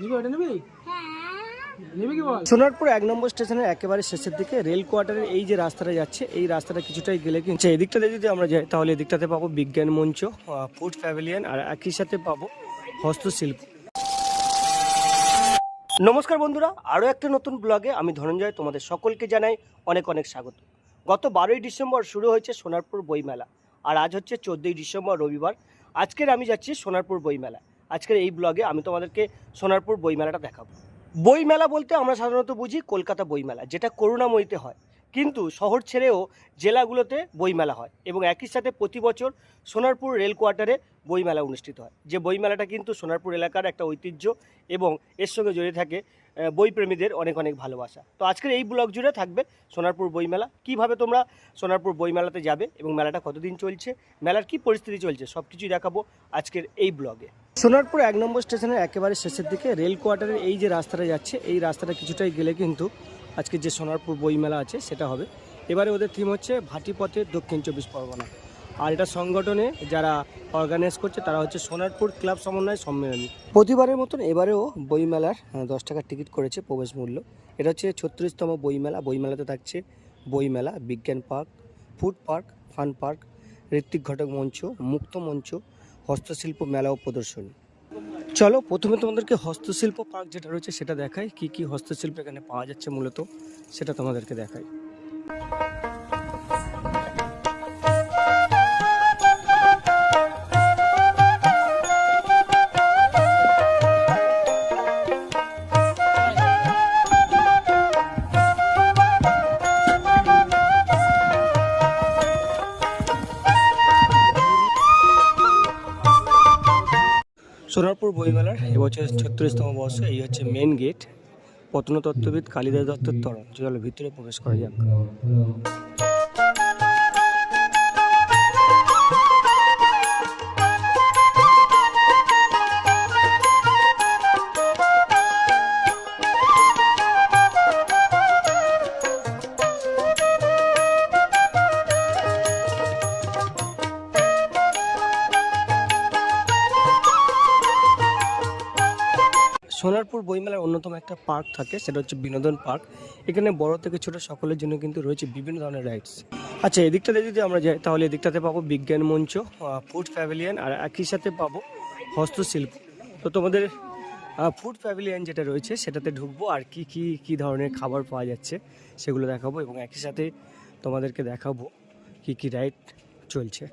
নিবি ওটা নিবি? নিবি কি বল? সোনারপুর এক নম্বর স্টেশনের একেবারে শেষের দিকে রেল কোয়ার্টারের এই যে রাস্তাটা যাচ্ছে এই রাস্তাটা কিছুটাই গেলে কিন্তু এদিকটাতে যদি আমরা যাই তাহলে এদিকটাতে পাবো বিজ্ঞান মঞ্চ ফুড প্যাভিলিয়ন আর একই সাথে পাবো হস্তশিল্প। নমস্কার বন্ধুরা আরও একটা নতুন ব্লগে আমি ধনঞ্জয় তোমাদের সকলকে জানাই অনেক অনেক স্বাগত। গত বারোই ডিসেম্বর শুরু হয়েছে সোনারপুর বইমেলা আর আজ হচ্ছে চোদ্দোই ডিসেম্বর রবিবার। আজকের আমি যাচ্ছি সোনারপুর বইমেলা আজকের এই ব্লগে আমি তোমাদেরকে সোনারপুর বইমেলাটা দেখাবো। বইমেলা বলতে আমরা সাধারণত বুঝি কলকাতা বইমেলা, যেটা করুণাময়ীতে হয়। কিন্তু শহর ছেড়েও জেলাগুলোতে বইমেলা হয় এবং একই সাথে প্রতি বছর সোনারপুর রেল কোয়ার্টারে বইমেলা অনুষ্ঠিত হয়। যে বইমেলাটা কিন্তু সোনারপুর এলাকার একটা ঐতিহ্য এবং এর সঙ্গে জড়িয়ে থাকে বইপ্রেমীদের অনেক অনেক ভালোবাসা। তো আজকের এই ব্লগ জুড়ে থাকবে সোনারপুর বইমেলা। কীভাবে তোমরা সোনারপুর বইমেলাতে যাবে এবং মেলাটা কতদিন চলছে, মেলার কি পরিস্থিতি চলছে সব কিছুই দেখাবো আজকের এই ব্লগে। সোনারপুর এক নম্বর স্টেশনের একেবারে শেষের দিকে রেল কোয়ার্টারের এই যে রাস্তাটা যাচ্ছে, এই রাস্তাটা কিছুটাই গেলে কিন্তু আজকে যে সোনারপুর বইমেলা আছে, সেটা হবে। এবারে ওদের থিম হচ্ছে ভাটিপথে দক্ষিণ চব্বিশ পরগনা। আর এটা সংগঠনে যারা অর্গানাইজ করছে, তারা হচ্ছে সোনারপুর ক্লাব সমন্বয় সম্মেলনী। প্রতিবারের মতন এবারেও বইমেলার দশ টাকার টিকিট করেছে প্রবেশ মূল্য। এটা হচ্ছে ছত্রিশতম বইমেলা। বইমেলাতে থাকছে বইমেলা, বিজ্ঞান park, food park, fun park, Ritwik Ghatak মঞ্চ, মুক্ত মঞ্চ, হস্তশিল্প মেলা ও প্রদর্শনী। চলো, প্রথমে তোমাদেরকে হস্তশিল্প পার্ক যেটা রয়েছে সেটা দেখাই। কি কি হস্তশিল্প এখানে পাওয়া যাচ্ছে মূলত, সেটা তোমাদেরকে দেখাই। সোনারপুর বইমেলার এবছর ছত্রিশতম বর্ষ এই হচ্ছে মেন গেট পতনতত্ত্ববিদ কালিদাস দত্তের তরণ চলো ভিতরে প্রবেশ করা যাক। সোনারপুর বইমেলার অন্যতম একটা পার্ক থাকে, সেটা হচ্ছে বিনোদন পার্ক। এখানে বড় থেকে ছোট সকলের জন্য কিন্তু রয়েছে বিভিন্ন ধরনের রাইডস আচ্ছা এদিকটাতে যদি আমরা যাই, তাহলে এদিকটাতে পাবো বিজ্ঞান মঞ্চ ফুড প্যাভিলিয়ন আর একই সাথে পাবো হস্তশিল্প। তো তোমাদের ফুড প্যাভিলিয়ন যেটা রয়েছে, সেটাতে ঢুকবো, আর কি কি কি ধরনের খাবার পাওয়া যাচ্ছে, সেগুলো দেখাবো, এবং একই সাথে তোমাদেরকে দেখাবো কি কি রাইড চলছে।